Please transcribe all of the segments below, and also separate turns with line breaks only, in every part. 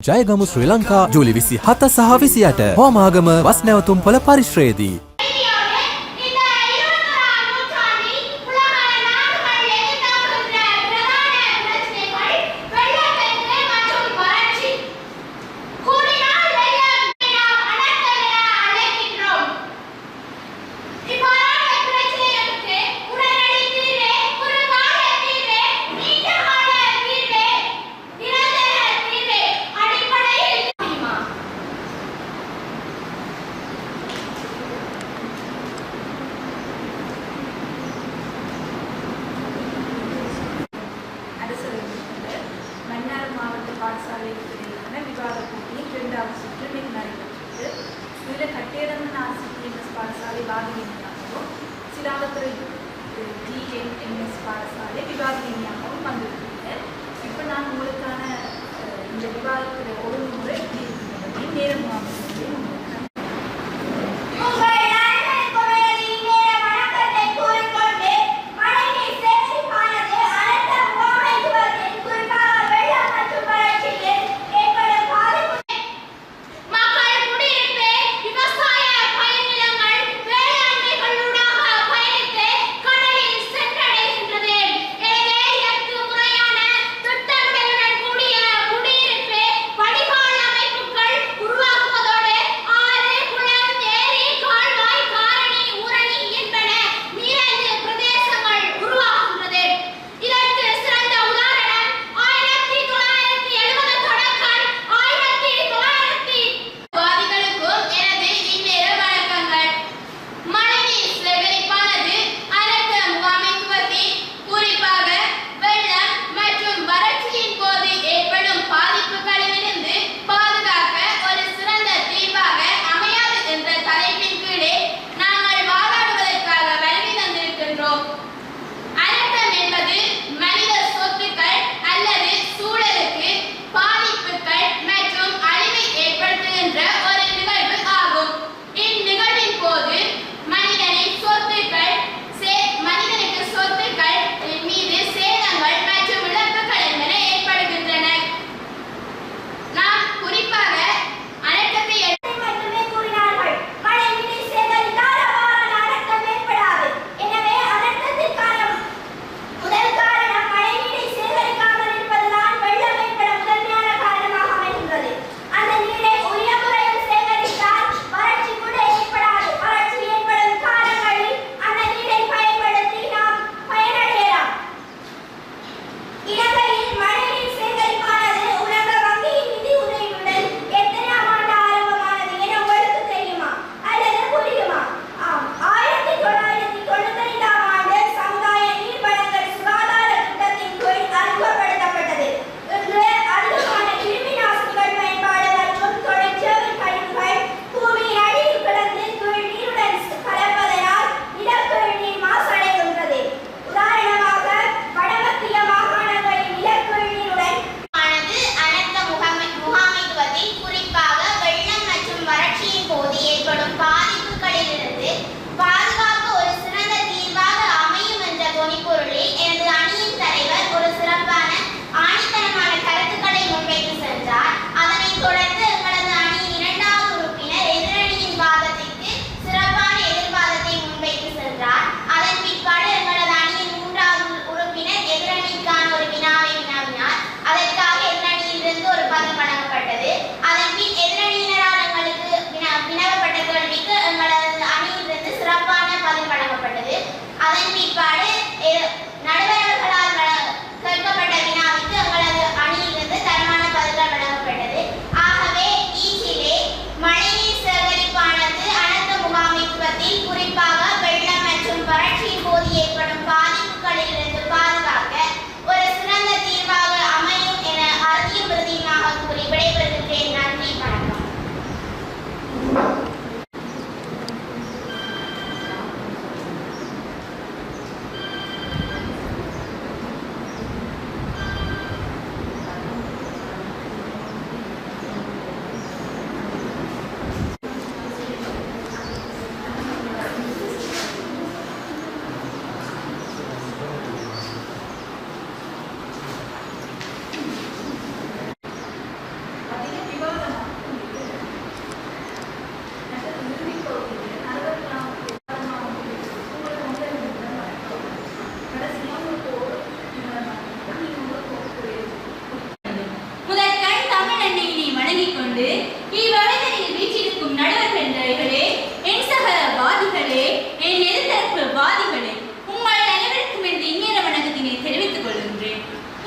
ජයගමු ශ්‍රී ලංකා ජූලි විසි හත සහ විසියට හෝමාගම වස් නැවතුම් පොළ පරිශ්‍රයේදී.
ಪೇರನ್ನು ಆಸಕ್ತಿ ಎಸ್ ಪಾಠಶಾಲೆ ವಿಭಾಗೀಯಾಗವು சிலாபத்துறை டிஎன்எஸ் பாடசாலை விவாதினியாகவும் பங்கெடுத்துள்ளேன் இப்போ நான் உங்களுக்கான இந்த விவாதத்துடைய ஒழுங்குமுறை நேரம்
அமைச்சரையும்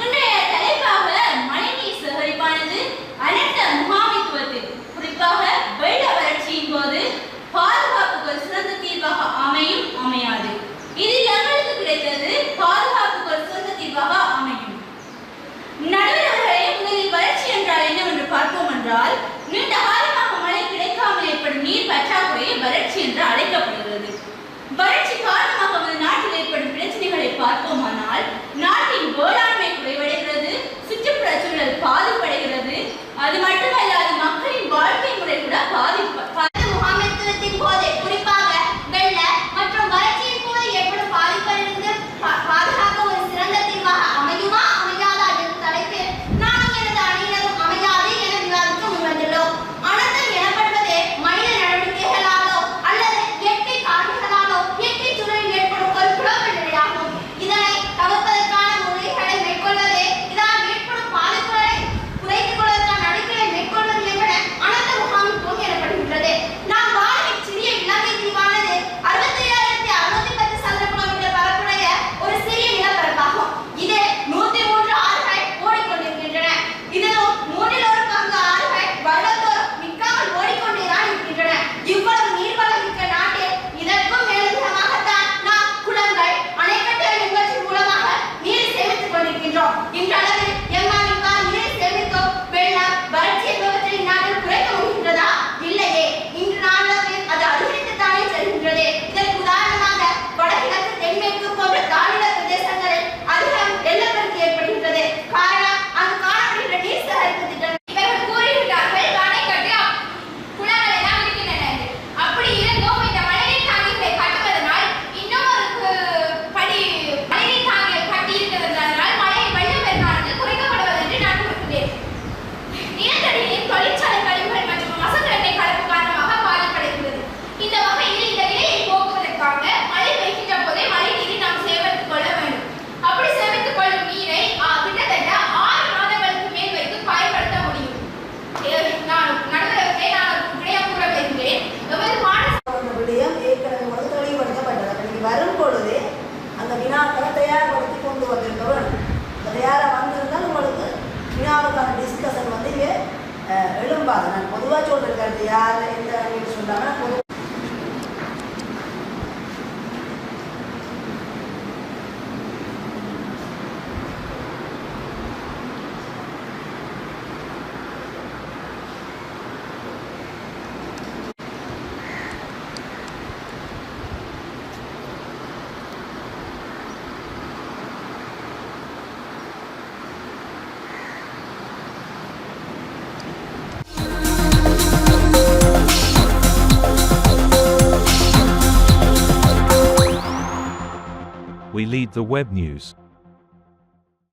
இன்றைய தலைப்பாக மழைநீர் சேகரிப்பானது பாதுகாப்புகள் பாதுகாப்புகள் சிறந்த தீர்வாக அமையும். நடுவர்களே முதலில் வறட்சி என்றால் என்னவென்று பார்ப்போம் என்றால் நீண்ட காலமாக மழை கிடைக்காமல் ஏற்படும் நீர் பற்றாக்குறையே வறட்சி என்று அழைக்கப்படுகிறது. வறட்சி காரணமாக நாட்டில் பார்ப்போமானால் நாட்டின் வேளாண்மை குறைவடைகிறது.
சுற்றுப்புறச்சூழல் பாதுகாப்பு நாங்கள் தயார்படுத்தி கொண்டு வந்திருக்கிறோம் தயாராக வந்திருந்தால் உங்களுக்கு வினாவுக்கான டிஸ்கஷன் வந்து இங்கே எழும்பாது. நான் பொதுவாக சொல்லியிருக்கிறது யார் எந்த சொன்னாங்கன்னா
பொதுவாக lead the web news.